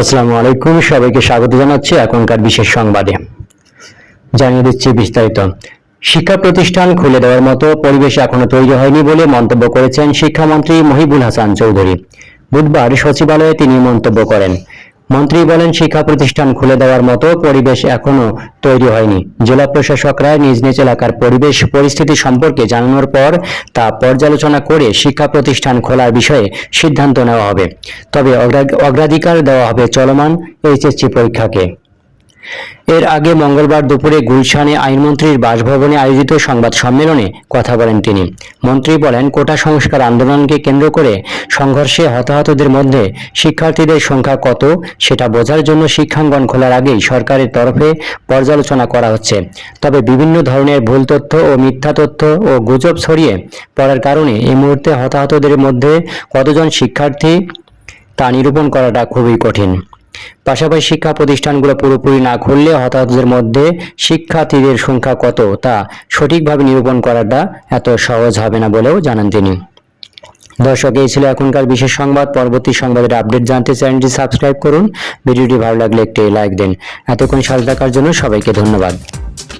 আসসালামু আলাইকুম, সবাইকে স্বাগত জানাচ্ছি এখনকার বিশেষ সংবাদে। জানিয়ে দিচ্ছি বিস্তারিত। শিক্ষা প্রতিষ্ঠান খুলে দেওয়ার মতো পরিবেশ এখনও তৈরি হয়নি বলে মন্তব্য করেছেন শিক্ষামন্ত্রী মহিবুল হাসান চৌধুরী। বুধবার সচিবালয়ে তিনি মন্তব্য করেন। মন্ত্রী বলেন, শিক্ষা প্রতিষ্ঠান খুলে দেওয়ার মতো পরিবেশ এখনও তৈরি হয়নি। জেলা প্রশাসকরা নিজ নিজ এলাকার পরিবেশ, পরিস্থিতি সম্পর্কে জানানোর পর তা পর্যালোচনা করে শিক্ষা প্রতিষ্ঠান খোলার বিষয়ে সিদ্ধান্ত নেওয়া হবে। তবে অগ্রা- অগ্রাধিকার দেওয়া হবে চলমান এইচএসসি পরীক্ষাকে। এর আগে মঙ্গলবার দুপুরে গুলশানে আইনমন্ত্রীর বাসভবনে আয়োজিত সংবাদ সম্মেলনে কথা বলেন তিনি। মন্ত্রী বলেন, কোটা সংস্কার আন্দোলনকে কেন্দ্র করে সংঘর্ষে হতাহতদের মধ্যে শিক্ষার্থীদের সংখ্যা কত সেটা বোঝার জন্য শিক্ষাঙ্গন খোলার আগেই সরকারের তরফে পর্যালোচনা করা হচ্ছে। তবে বিভিন্ন ধরনের ভুল তথ্য ও মিথ্যা তথ্য ও গুজব ছড়িয়ে পড়ার কারণে এই মুহূর্তে হতাহতদের মধ্যে কতজন শিক্ষার্থী তা নিরূপণ করাটা খুবই কঠিন। পাশাপাশি শিক্ষা প্রতিষ্ঠানগুলো পুরোপুরি না খুললে হতাহতদের মধ্যে শিক্ষার্থীদের সংখ্যা কত তা সঠিকভাবে নিরূপণ করাটা এত সহজ হবে না বলেও জানান তিনি। দর্শক, এই ছিল এখনকার বিশেষ সংবাদ। পরবর্তী সংবাদের আপডেট জানতে চ্যানেলটি সাবস্ক্রাইব করুন। ভিডিওটি ভালো লাগলে একটি লাইক দিন। এতক্ষণ সাথে থাকার জন্য সবাইকে ধন্যবাদ।